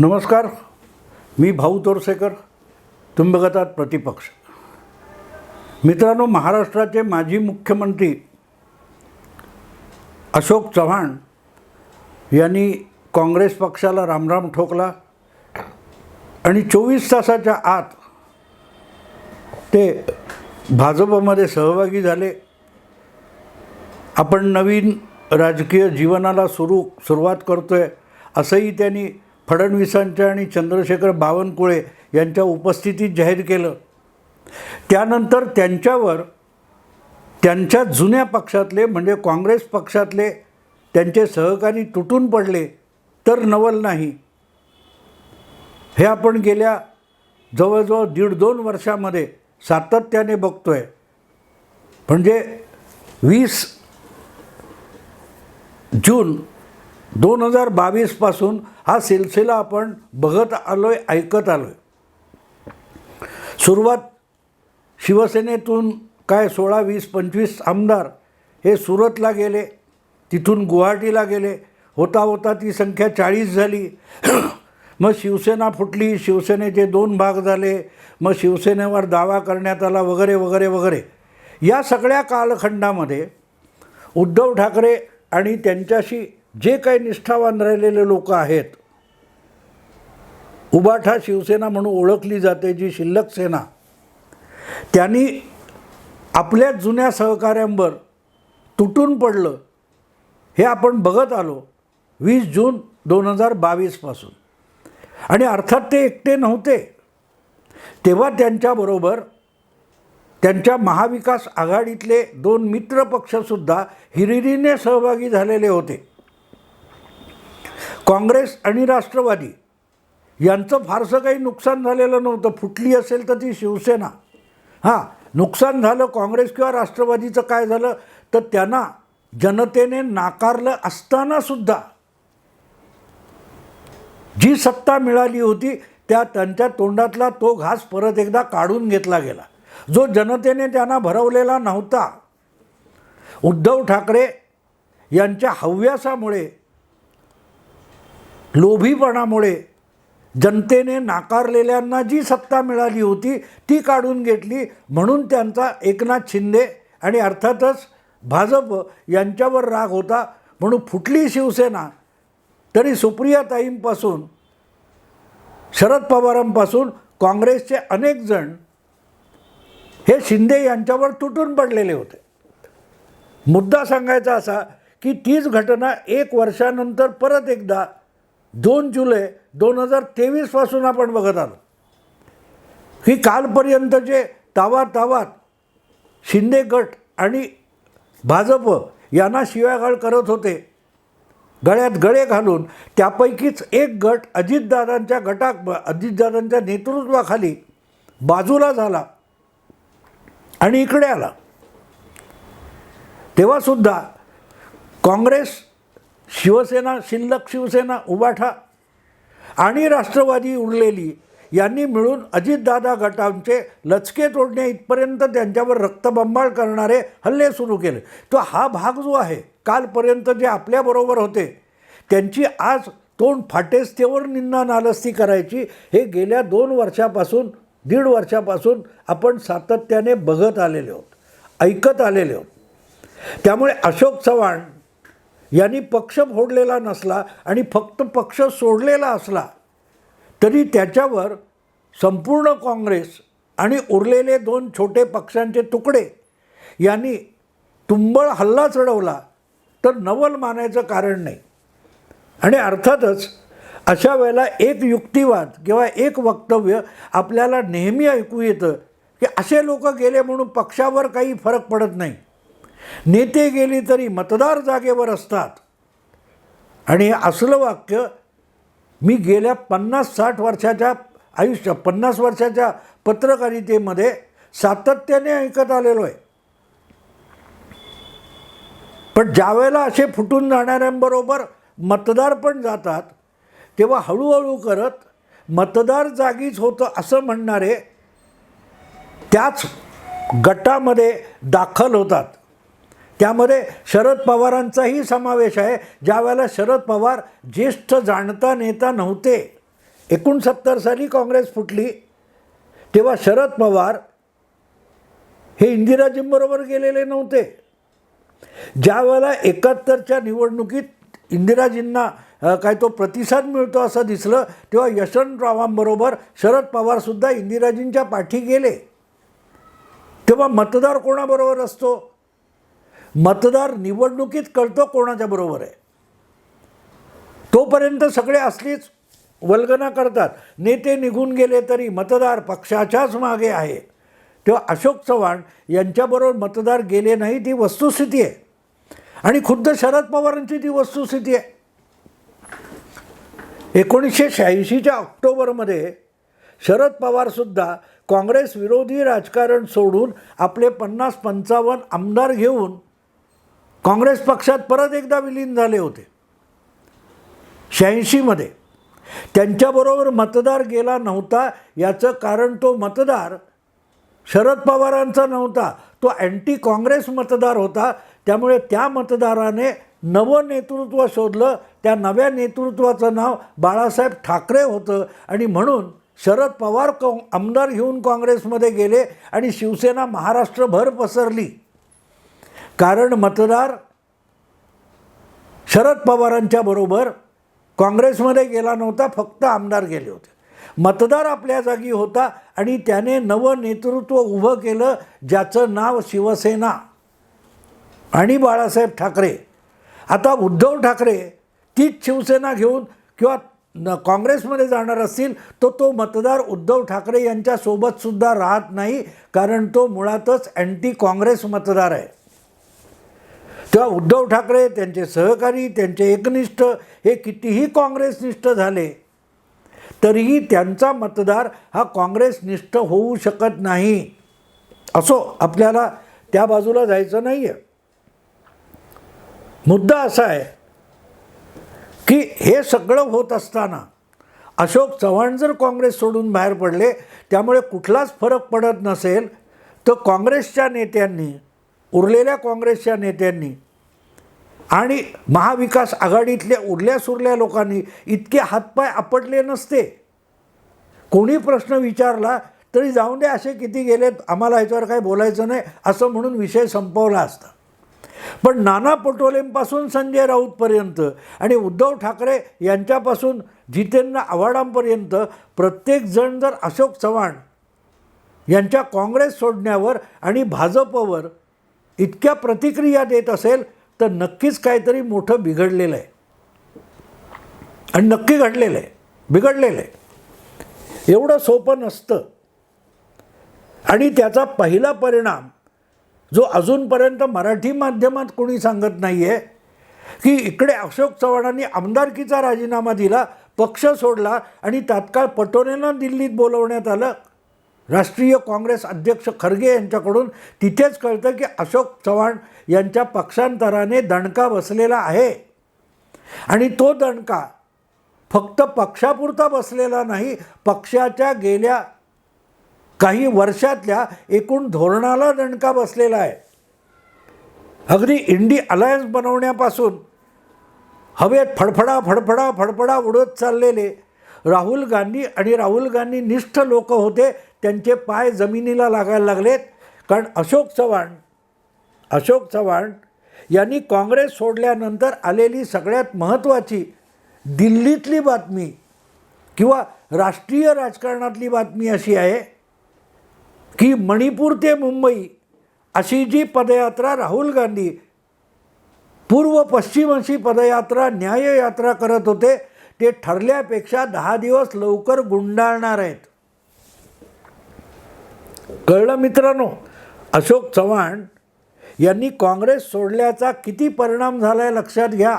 नमस्कार मी भाऊ तोरसेकर तुम्ही बघतात प्रतिपक्ष. मित्रांनो महाराष्ट्राचे माजी मुख्यमंत्री अशोक चव्हाण यांनी काँग्रेस पक्षाला रामराम ठोकला आणि चोवीस तासाच्या आत ते भाजपमध्ये सहभागी झाले. आपण नवीन राजकीय जीवनाला सुरू सुरुवात करतो आहे असंही त्यांनी फडणवीसांच्या आणि चंद्रशेखर बावनकुळे यांच्या उपस्थितीत जाहीर केलं. त्यानंतर त्यांच्यावर त्यांच्या जुन्या पक्षातले म्हणजे काँग्रेस पक्षातले त्यांचे सहकारी तुटून पडले तर नवल नाही. हे आपण गेल्या जवळजवळ दीड दोन वर्षामध्ये सातत्याने बघतो आहे म्हणजे वीस जून दोन हजार बावीसपासून हा सिलसिला आपण बघत आलो आहे ऐकत आलो आहे सुरुवात शिवसेनेतून काय सोळा वीस पंचवीस आमदार हे सुरतला गेले तिथून गुवाहाटीला गेले. होता होता ती संख्या चाळीस झाली. मग शिवसेना फुटली शिवसेनेचे दोन भाग झाले. मग शिवसेनेवर दावा करण्यात आला वगैरे वगैरे वगैरे. या सगळ्या कालखंडामध्ये उद्धव ठाकरे आणि त्यांच्याशी जे काही निष्ठावान राहिलेले लोक आहेत उबाठा शिवसेना म्हणून ओळखली जाते जी शिल्लक सेना त्यांनी आपल्या जुन्या सहकाऱ्यांवर तुटून पडलं हे आपण बघत आलो वीस जून दोन हजार बावीसपासून आणि अर्थात ते एकटे नव्हते. तेव्हा त्यांच्याबरोबर त्यांच्या महाविकास आघाडीतले दोन मित्र पक्षसुद्धा हिरिरीने सहभागी झालेले होते. काँग्रेस आणि राष्ट्रवादी यांचं फारसं काही नुकसान झालेलं नव्हतं. फुटली असेल तर ती शिवसेना. हां नुकसान झालं काँग्रेस किंवा राष्ट्रवादीचं काय झालं तर त्यांना जनतेने नाकारलं असतानासुद्धा जी सत्ता मिळाली होती त्या त्यांच्या तोंडातला तो घास परत एकदा काढून घेतला गेला. जो जनतेने त्यांना भरवलेला नव्हता. उद्धव ठाकरे यांच्या हव्यासामुळे लोभीपणामुळे जनतेने नाकारलेल्यांना जी सत्ता मिळाली होती ती काढून घेतली. म्हणून त्यांचा एकनाथ शिंदे आणि अर्थातच भाजप यांच्यावर राग होता. म्हणून फुटली शिवसेना. तरी सुप्रियाताईंपासून शरद पवारांपासून काँग्रेसचे अनेक जण हे शिंदे यांच्यावर तुटून पडलेले होते. मुद्दा सांगायचा असा की तीच घटना एक वर्षानंतर परत एकदा दोन जुलै दोन हजार तेवीसपासून आपण बघत आलो. की कालपर्यंतचे तावात तावात शिंदे गट आणि भाजप यांना शिव्यागाळ करत होते. गळ्यात गळे घालून त्यापैकीच एक गट अजितदादांच्या गटा अजितदादांच्या नेतृत्वाखाली बाजूला झाला आणि इकडे आला. तेव्हासुद्धा काँग्रेस शिवसेना शिल्लक शिवसेना उबाठा आणि राष्ट्रवादी उरलेली यांनी मिळून अजितदादा गटांचे लचके तोडण्या इथपर्यंत त्यांच्यावर रक्तबंबाळ करणारे हल्ले सुरू केले. तो हा भाग जो आहे कालपर्यंत जे आपल्याबरोबर होते त्यांची आज तोंड फाटेस्तेवर निंदा नालस्ती करायची हे गेल्या दोन वर्षापासून दीड वर्षापासून आपण सातत्याने बघत आलेले आहोत ऐकत आलेले आहोत. त्यामुळे अशोक चव्हाण यांनी पक्ष फोडलेला नसला आणि फक्त पक्ष सोडलेला असला तरी त्याच्यावर संपूर्ण काँग्रेस आणि उरलेले दोन छोटे पक्षांचे तुकडे यांनी तुंबळ हल्ला चढवला तर नवल मानायचं कारण नाही. आणि अर्थातच अशा वेळेला एक युक्तिवाद किंवा एक वक्तव्य आपल्याला नेहमी ऐकू येतं की असे लोक गेले म्हणून पक्षावर काही फरक पडत नाही. नेते गेली तरी मतदार जागेवर असतात. आणि असलं वाक्य मी गेल्या पन्नास साठ वर्षाच्या आयुष्य पन्नास वर्षाच्या पत्रकारितेमध्ये सातत्याने ऐकत आलेलो आहे. पण ज्यावेळेला असे फुटून जाणाऱ्यांबरोबर मतदार पण जातात तेव्हा हळूहळू करत मतदार जागीच होतं असं म्हणणारे त्याच गटामध्ये दाखल होतात. त्यामध्ये शरद पवारांचाही समावेश आहे ज्या वेळेला शरद पवार ज्येष्ठ जाणता नेता नव्हते. एकोणसत्तर साली काँग्रेस फुटली. तेव्हा शरद पवार हे इंदिराजींबरोबर गेलेले नव्हते. ज्या वेळेला एकाहत्तरच्या निवडणुकीत इंदिराजींना काय तो प्रतिसाद मिळतो असं दिसलं तेव्हा यशवंतरावांबरोबर शरद पवारसुद्धा इंदिराजींच्या पाठी गेले. तेव्हा मतदार कोणाबरोबर असतो? मतदार निवडणुकीत कळतो कोणाच्या बरोबर आहे. तोपर्यंत सगळे असलीच वल्गना करतात. नेते निघून गेले तरी मतदार पक्षाच्याच मागे आहे. तेव्हा अशोक चव्हाण यांच्याबरोबर मतदार गेले नाही ती वस्तुस्थिती आहे. आणि खुद्द शरद पवारांची ती वस्तुस्थिती आहे. एकोणीसशे शहाऐंशीच्या ऑक्टोबरमध्ये शरद पवारसुद्धा काँग्रेस विरोधी राजकारण सोडून आपले पन्नास पंचावन्न आमदार घेऊन काँग्रेस पक्षात परत एकदा विलीन झाले होते. शहाऐंशीमध्ये त्यांच्याबरोबर मतदार गेला नव्हता याचं कारण तो मतदार शरद पवारांचा नव्हता. तो अँटी काँग्रेस मतदार होता त्यामुळे त्या मतदाराने नवं नेतृत्व शोधलं. त्या नव्या नेतृत्वाचं नाव बाळासाहेब ठाकरे होतं आणि म्हणून शरद पवार कॉ आमदार घेऊन काँग्रेसमध्ये गेले आणि शिवसेना महाराष्ट्रभर पसरली. कारण मतदार शरद पवारांच्या बरोबर काँग्रेसमध्ये गेला नव्हता फक्त आमदार गेले होते. मतदार आपल्या जागी होता आणि त्याने नवं नेतृत्व उभं केलं ज्याचं नाव शिवसेना आणि बाळासाहेब ठाकरे. आता उद्धव ठाकरे तीच शिवसेना घेऊन किंवा न काँग्रेसमध्ये जाणार असतील तर तो मतदार उद्धव ठाकरे यांच्यासोबतसुद्धा राहत नाही कारण तो मुळातच अँटी काँग्रेस मतदार आहे. तेव्हा उद्धव ठाकरे त्यांचे सहकारी त्यांचे एकनिष्ठ हे कितीही काँग्रेसनिष्ठ झाले तरीही त्यांचा मतदार हा काँग्रेसनिष्ठ होऊ शकत नाही. असो आपल्याला त्या बाजूला जायचं नाही आहे मुद्दा असा आहे की हे सगळं होत असताना अशोक चव्हाण जर काँग्रेस सोडून बाहेर पडले त्यामुळे कुठलाच फरक पडत नसेल तर काँग्रेसच्या नेत्यांनी उरलेल्या काँग्रेसच्या नेत्यांनी आणि महाविकास आघाडीतल्या उरल्या सुरल्या लोकांनी इतके हातपाय आपटले नसते. कोणी प्रश्न विचारला तरी जाऊन दे असे किती गेलेत आम्हाला ह्याच्यावर काही बोलायचं नाही असं म्हणून विषय संपवला असता. पण नाना पटोलेंपासून संजय राऊतपर्यंत आणि उद्धव ठाकरे यांच्यापासून जितेंद्र आव्हाडांपर्यंत प्रत्येकजण जर अशोक चव्हाण यांच्या काँग्रेस सोडण्यावर आणि भाजपवर इतक्या प्रतिक्रिया देत असेल तर नक्कीच काहीतरी मोठं बिघडलेलं आहे. आणि नक्की घडलेलं आहे. बिघडलेलं आहे. एवढं सोपं नसतं. आणि त्याचा पहिला परिणाम जो अजूनपर्यंत मराठी माध्यमात कोणी सांगत नाही आहे की इकडे अशोक चव्हाणांनी आमदारकीचा राजीनामा दिला पक्ष सोडला आणि तात्काळ पटोलेंना दिल्लीत बोलवण्यात आलं राष्ट्रीय काँग्रेस अध्यक्ष खरगे यांच्याकडून तिथेच कळतं की अशोक चव्हाण यांच्या पक्षांतराने दणका बसलेला आहे. आणि तो दणका फक्त पक्षापुरता बसलेला नाही पक्षाच्या गेल्या काही वर्षातल्या एकूण धोरणाला दणका बसलेला आहे. अगदी इंडी अलायन्स बनवण्यापासून हवेत फडफडा फडफडा फडफडा उडत चाललेले राहुल गांधी आणि राहुल गांधी निष्ठ लोक होते त्यांचे पाय जमिनीला लागायला लागलेत. कारण अशोक चव्हाण अशोक चव्हाण यांनी काँग्रेस सोडल्यानंतर आलेली सगळ्यात महत्त्वाची दिल्लीतली बातमी किंवा राष्ट्रीय राजकारणातली बातमी अशी आहे की मणिपूर ते मुंबई अशी जी पदयात्रा राहुल गांधी पूर्व पश्चिम अशी पदयात्रा न्याययात्रा करत होते ते ठरल्यापेक्षा दहा दिवस लवकर गुंडाळणार आहेत. कळलं मित्रांनो? अशोक चव्हाण यांनी काँग्रेस सोडल्याचा किती परिणाम झाला आहे लक्षात घ्या.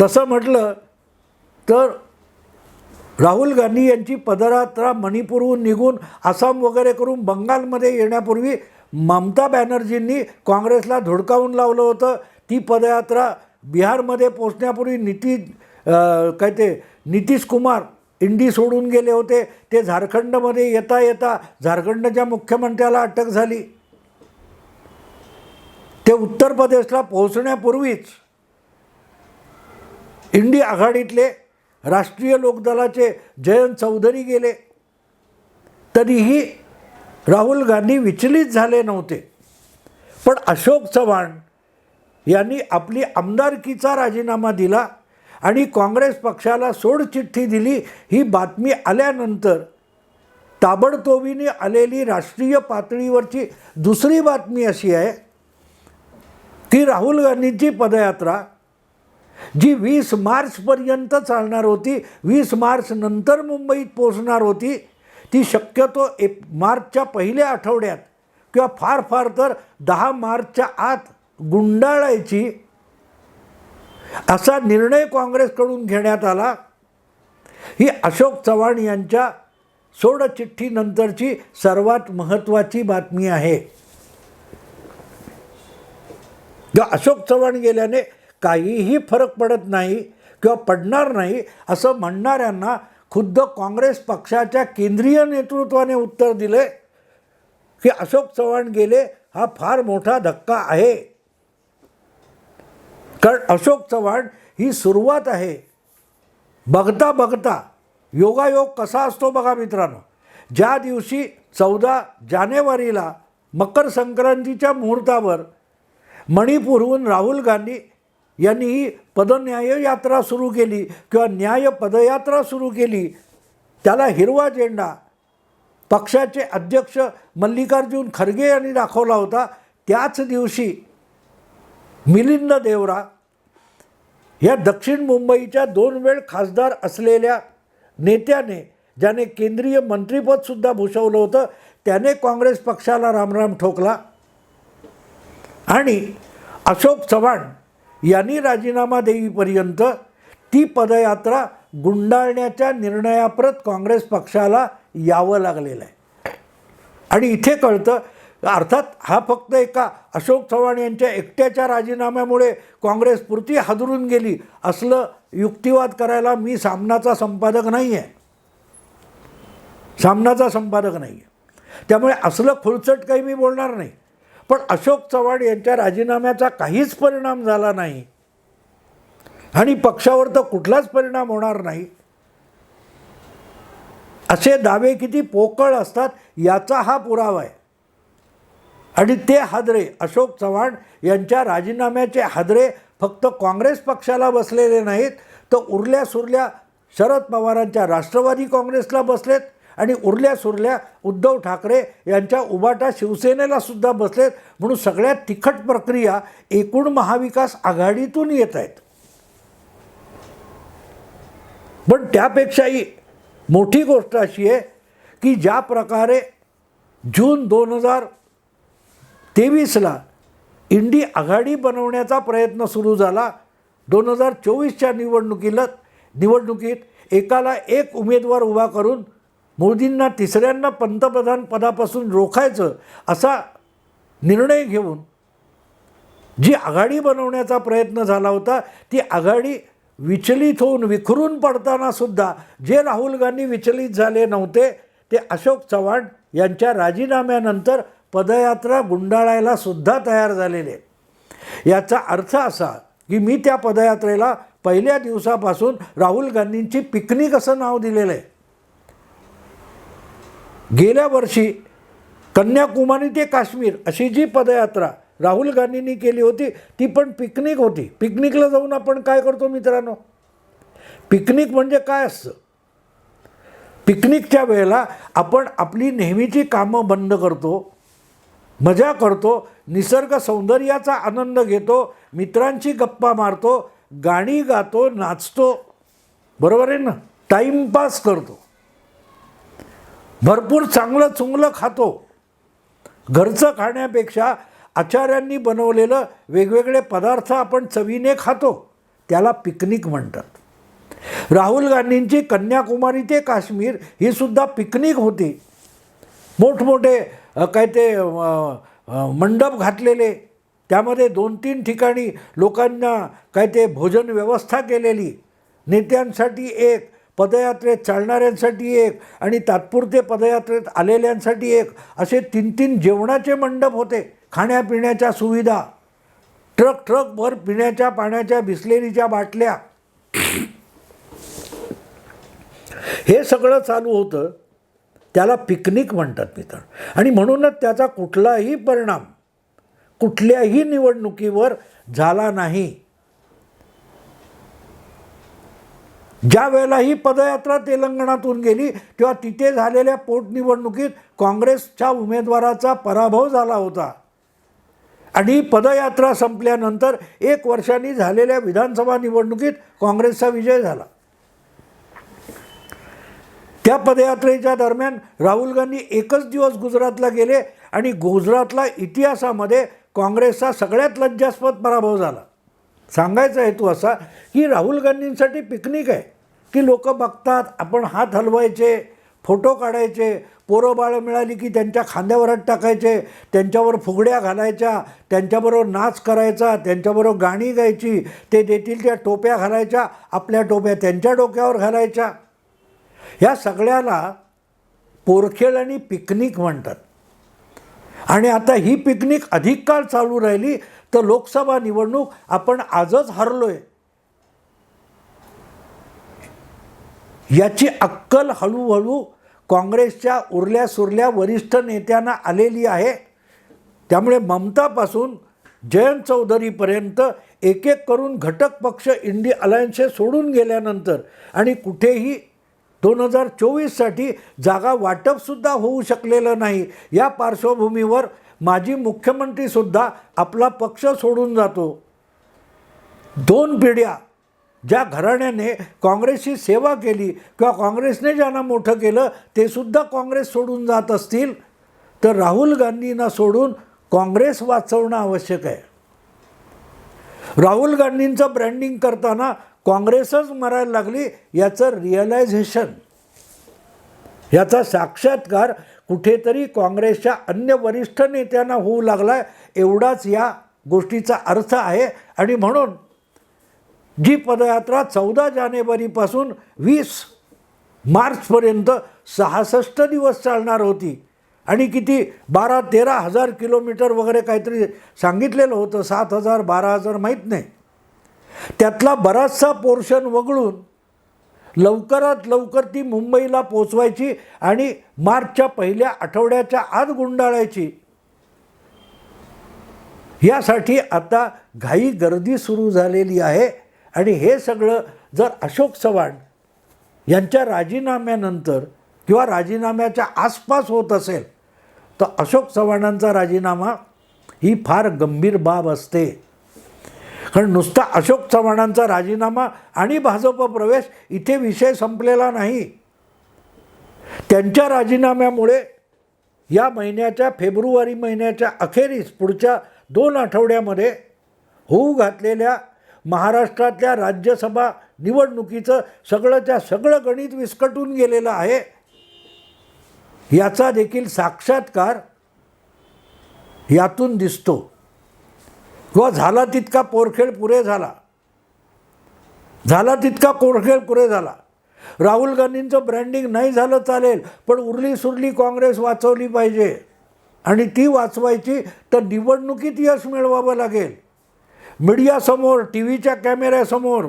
तसं म्हटलं तर राहुल गांधी यांची पदयात्रा मणिपूरहून निघून आसाम वगैरे करून बंगालमध्ये येण्यापूर्वी ममता बॅनर्जींनी काँग्रेसला धुडकावून लावलं होतं. ती पदयात्रा बिहारमध्ये पोचण्यापूर्वी निती काय ते नितीश कुमार इंडी सोडून गेले होते. ते झारखंडमध्ये येता येता झारखंडच्या मुख्यमंत्र्याला अटक झाली. ते उत्तर प्रदेशला पोहोचण्यापूर्वीच इंडी आघाडीतले राष्ट्रीय लोकदलाचे जयंत चौधरी गेले. तरीही राहुल गांधी विचलित झाले नव्हते. पण अशोक चव्हाण यांनी आपली आमदारकीचा राजीनामा दिला. आणि काँग्रेस पक्षाला सोडचिठ्ठी दिली ही बातमी आल्यानंतर ताबडतोबीने आलेली राष्ट्रीय पातळीवरची दुसरी बातमी अशी आहे की राहुल गांधींची पदयात्रा जी वीस मार्चपर्यंत चालणार होती वीस मार्च नंतर मुंबईत पोचणार होती ती शक्यतो एप मार्चच्या पहिल्या आठवड्यात किंवा फार फार तर दहा मार्चच्या आत गुंडाळायची असा निर्णय काँग्रेसकडून घेण्यात आला. ही अशोक चव्हाण यांच्या सोडचिठ्ठीनंतरची सर्वात महत्त्वाची बातमी आहे. किंवा अशोक चव्हाण गेल्याने काहीही फरक पडत नाही किंवा पडणार नाही असं म्हणणाऱ्यांना खुद्द काँग्रेस पक्षाच्या केंद्रीय नेतृत्वाने उत्तर दिले की अशोक चव्हाण गेले हा फार मोठा धक्का आहे. कारण अशोक चव्हाण ही सुरुवात आहे. बघता बघता योगायोग कसा असतो बघा मित्रांनो. ज्या दिवशी चौदा जानेवारीला मकर संक्रांतीच्या मुहूर्तावर मणिपूरहून राहुल गांधी यांनी ही पदन्याय यात्रा सुरू केली किंवा न्याय पदयात्रा सुरू केली त्याला हिरवा झेंडा पक्षाचे अध्यक्ष मल्लिकार्जुन खरगे यांनी दाखवला होता. त्याच दिवशी मिलिंद देवरा या दक्षिण मुंबईच्या दोन वेळ खासदार असलेल्या नेत्याने ज्याने केंद्रीय मंत्रिपदसुद्धा भूषवलं होतं त्याने काँग्रेस पक्षाला रामराम ठोकला. आणि अशोक चव्हाण यांनी राजीनामा देईपर्यंत ती पदयात्रा गुंडाळण्याच्या निर्णयाप्रत काँग्रेस पक्षाला यावं लागलेलं आहे. आणि इथे कळतं अर्थात हा फक्त एका अशोक चव्हाण यांच्या एकट्याच्या राजीनाम्यामुळे काँग्रेस पुरती हादरून गेली. असलं युक्तिवाद करायला मी सामनाचा संपादक नाही आहे सामनाचा संपादक नाही आहे त्यामुळे असलं खुळचट काही मी बोलणार नाही. पण अशोक चव्हाण यांच्या राजीनाम्याचा काहीच परिणाम झाला नाही. आणि पक्षावर तर कुठलाच परिणाम होणार नाही. असे दावे किती पोकळ असतात याचा हा पुरावा आहे. आणि ते हादरे अशोक चव्हाण यांच्या राजीनाम्याचे हादरे फक्त काँग्रेस पक्षाला बसलेले नाहीत तर उरल्या सुरल्या शरद पवारांच्या राष्ट्रवादी काँग्रेसला बसलेत आणि उरल्या सुरल्या उद्धव ठाकरे यांच्या उबाटा शिवसेनेला सुद्धा बसलेत. म्हणून सगळ्यात तिखट प्रक्रिया एकूण महाविकास आघाडीतून येत आहेत. पण त्यापेक्षाही मोठी गोष्ट अशी आहे की ज्या प्रकारे जून दोन हजार तेवीसला इंडी आघाडी बनवण्याचा प्रयत्न सुरू झाला. दोन हजार चोवीसच्या निवडणुकीला निवडणुकीत एकाला एक उमेदवार उभा करून मोदींना तिसऱ्यांना पंतप्रधान पदापासून रोखायचं असा निर्णय घेऊन जी आघाडी बनवण्याचा प्रयत्न झाला होता ती आघाडी विचलित होऊन विखरून पडताना सुद्धा जे राहुल गांधी विचलित झाले नव्हते ते अशोक चव्हाण यांच्या राजीनाम्यानंतर पदयात्रा गुंडाळायला सुद्धा तयार झालेले याचा अर्थ असा की मी त्या पदयात्रेला पहिल्या दिवसापासून राहुल गांधींची पिकनिक असं नाव दिलेलं आहे. गेल्या वर्षी कन्याकुमारी ते काश्मीर अशी जी पदयात्रा राहुल गांधींनी केली होती ती पण पिकनिक होती. पिकनिकला जाऊन आपण काय करतो मित्रांनो? पिकनिक म्हणजे काय असतं? पिकनिकच्या वेळेला आपण आपली नेहमीची कामं बंद करतो मजा करतो निसर्ग सौंदर्याचा आनंद घेतो मित्रांची गप्पा मारतो गाणी गातो नाचतो. बरोबर आहे ना? टाईमपास करतो. भरपूर चांगलं चुंगलं खातो. घरचं खाण्यापेक्षा आचार्यांनी बनवलेलं वेगवेगळे पदार्थ आपण चवीने खातो. त्याला पिकनिक म्हणतात. राहुल गांधींची कन्याकुमारी ते काश्मीर ही सुद्धा पिकनिक होती. मोठमोठे काय ते मंडप घातलेले. त्यामध्ये दोन तीन ठिकाणी लोकांना काय ते भोजन व्यवस्था केलेली. नेत्यांसाठी एक पदयात्रेत चालणाऱ्यांसाठी एक आणि तात्पुरते पदयात्रेत आलेल्यांसाठी एक असे तीन तीन जेवणाचे मंडप होते. खाण्यापिण्याच्या सुविधा. ट्रक ट्रकभर पिण्याच्या पाण्याच्या बिसलेरीच्या बाटल्या. हे सगळं चालू होतं. त्याला पिकनिक म्हणतात मित्र आणि म्हणूनच त्याचा कुठलाही परिणाम कुठल्याही निवडणुकीवर झाला नाही. ज्या वेळेला ही पदयात्रा तेलंगणातून गेली तेव्हा तिथे झालेल्या पोटनिवडणुकीत काँग्रेसच्या उमेदवाराचा पराभव झाला होता. आणि पदयात्रा संपल्यानंतर एक वर्षांनी झालेल्या विधानसभा निवडणुकीत काँग्रेसचा विजय झाला. त्या पदयात्रेच्या दरम्यान राहुल गांधी एकच दिवस गुजरातला गेले आणि गुजरातला इतिहासामध्ये काँग्रेसचा सगळ्यात लज्जास्पद पराभव झाला. सांगायचा हेतू असा की राहुल गांधींसाठी पिकनिक आहे. की लोक बघतात आपण हात हलवायचे फोटो काढायचे पोरं बाळं मिळाली की त्यांच्या खांद्यावर टाकायचे त्यांच्यावर फुगड्या घालायच्या त्यांच्याबरोबर नाच करायचा त्यांच्याबरोबर गाणी गायची ते देतील त्या टोप्या घालायच्या आपल्या टोप्या त्यांच्या डोक्यावर घालायच्या. ह्या सगळ्याला पोरखेळ आणि पिकनिक म्हणतात. आणि आता ही पिकनिक अधिक काळ चालू राहिली तर लोकसभा निवडणूक आपण आजच हरलोय. याची अक्कल हळूहळू काँग्रेसच्या उरल्या सुरल्या वरिष्ठ नेत्यांना आलेली आहे. त्यामुळे ममतापासून जयंत चौधरीपर्यंत एक एक करून घटक पक्ष इंडी अलायन्सेस सोडून गेल्यानंतर आणि कुठेही दोन हजार चोवीससाठी जागा वाटपसुद्धा होऊ शकलेलं नाही. या पार्श्वभूमीवर माजी मुख्यमंत्रीसुद्धा आपला पक्ष सोडून जातो. दोन पिढ्या ज्या घराण्याने काँग्रेसची सेवा केली किंवा काँग्रेसने ज्यांना मोठं केलं ते सुद्धा काँग्रेस सोडून जात असतील. तर राहुल गांधींना सोडून काँग्रेस वाचवणं आवश्यक आहे. राहुल गांधींचं ब्रँडिंग करताना काँग्रेसच मरायला लागली याचं रिअलायझेशन याचा साक्षात्कार कुठेतरी काँग्रेसच्या अन्य वरिष्ठ नेत्यांना होऊ लागला एवढाच या गोष्टीचा अर्थ आहे. आणि म्हणून जी पदयात्रा चौदा जानेवारीपासून वीस मार्चपर्यंत सहासष्ट दिवस चालणार होती आणि किती बारा तेरा हजार किलोमीटर वगैरे काहीतरी सांगितलेलं होतं सात हजार बारा हजार माहीत नाही. त्यातला बराचसा पोर्शन वगळून लवकरात लवकर ती मुंबईला पोचवायची आणि मार्चच्या पहिल्या आठवड्याच्या आत गुंडाळायची. यासाठी आता घाई गर्दी सुरू झालेली आहे आणि हे सगळं जर अशोक चव्हाण यांच्या राजीनाम्यानंतर किंवा राजीनाम्याच्या आसपास होत असेल तर अशोक चव्हाणांचा राजीनामा ही फार गंभीर बाब असते. कारण नुसता अशोक चव्हाणांचा राजीनामा आणि भाजप प्रवेश इथे विषय संपलेला नाही. त्यांच्या राजीनाम्यामुळे या महिन्याच्या फेब्रुवारी महिन्याच्या अखेरीस पुढच्या दोन आठवड्यामध्ये होऊ घातलेल्या महाराष्ट्रातल्या राज्यसभा निवडणुकीचं सगळंच्या सगळं गणित विस्कटून गेलेलं आहे. याचा देखील साक्षात्कार यातून दिसतो. किंवा झाला तितका पोरखेळ पुरे झाला. झाला तितका पोरखेळ पुरे झाला. राहुल गांधींचं ब्रँडिंग नाही झालं चालेल पण उरली सुरली काँग्रेस वाचवली पाहिजे. आणि ती वाचवायची तर निवडणुकीत यश मिळवावं लागेल. मीडियासमोर टी व्हीच्या कॅमेऱ्यासमोर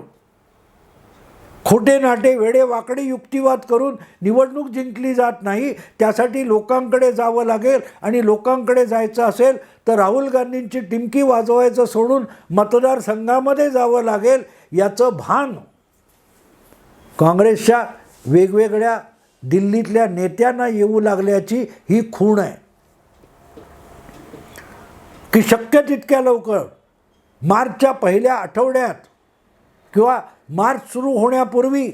खोटे नाटे वेडे वाकडे युक्तिवाद करून निवडणूक जिंकली जात नाही त्यासाठी लोकांकडे जावं लागेल आणि लोकांकडे जायचं असेल तर राहुल गांधींची टिमकी वाजवायचं सोडून मतदारसंघामध्ये जावं लागेल याचं भान काँग्रेसच्या वेगवेगळ्या दिल्लीतल्या नेत्यांना येऊ लागल्याची ही खूण आहे. की शक्य तितक्या लवकर मार्चच्या पहिल्या आठवड्यात किंवा मार्च सुरू होण्यापूर्वी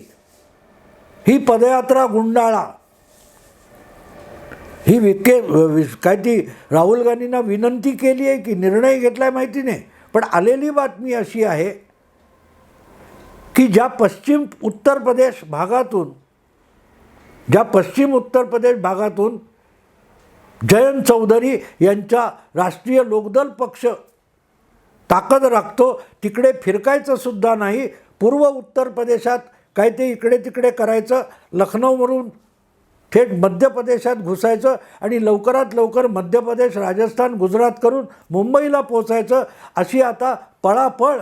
ही पदयात्रा गुंडाळा. ही विके काय ती राहुल गांधींना विनंती केली आहे की निर्णय घेतला आहे माहिती नाही पण आलेली बातमी अशी आहे की ज्या पश्चिम उत्तर प्रदेश भागातून ज्या पश्चिम उत्तर प्रदेश भागातून जयंत चौधरी यांचा राष्ट्रीय लोकदल पक्ष ताकद राखतो तिकडे फिरकायचं सुद्धा नाही पूर्व उत्तर प्रदेशात काय ते इकडे तिकडे करायचं लखनौवरून थेट मध्य प्रदेशात घुसायचं आणि लवकरात लवकर मध्य प्रदेश राजस्थान गुजरात करून मुंबईला पोचायचं अशी आता पळापळ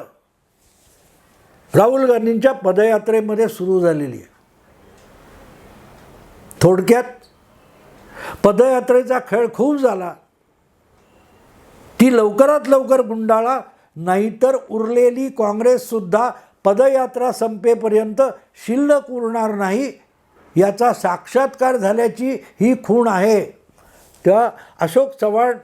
राहुल गांधींच्या पदयात्रेमध्ये सुरू झालेली आहे. थोडक्यात पदयात्रेचा खेळ खूप झाला. ती लवकरात लवकर गुंडाळा नाहीतर उरलेली काँग्रेससुद्धा पदयात्रा संपेपर्यंत शिल्लक उरणार नाही याचा साक्षात्कार झाल्याची ही खूण आहे. तेव्हा अशोक चव्हाण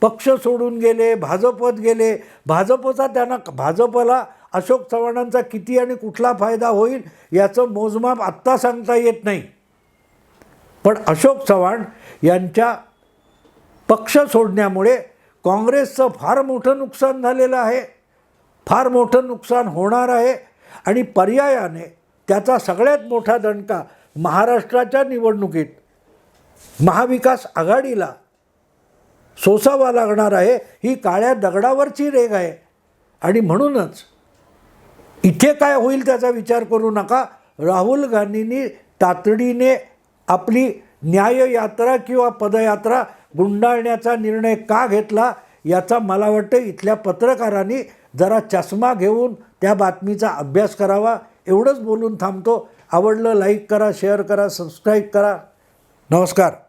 पक्ष सोडून गेले भाजपत गेले. भाजपचा त्यांना भाजपला अशोक चव्हाणांचा किती आणि कुठला फायदा होईल याचं मोजमाप आत्ता सांगता येत नाही. पण अशोक चव्हाण यांच्या पक्ष सोडण्यामुळे काँग्रेसचं फार मोठं नुकसान झालेलं आहे. फार मोठं नुकसान होणार आहे आणि पर्यायाने त्याचा सगळ्यात मोठा दणका महाराष्ट्राच्या निवडणुकीत महाविकास आघाडीला सोसावा लागणार आहे. ही काळ्या दगडावरची रेग आहे. आणि म्हणूनच इथे काय होईल त्याचा विचार करू नका. राहुल गांधींनी तातडीने आपली न्याययात्रा किंवा पदयात्रा गुंडाळण्याचा निर्णय का घेतला याचा मला वाटतं इथल्या पत्रकारांनी जरा चष्मा घेऊन त्या बातमीचा अभ्यास करावा. एवढंच बोलून थांबतो. आवडलं लाईक करा शेअर करा सबस्क्राईब करा. नमस्कार.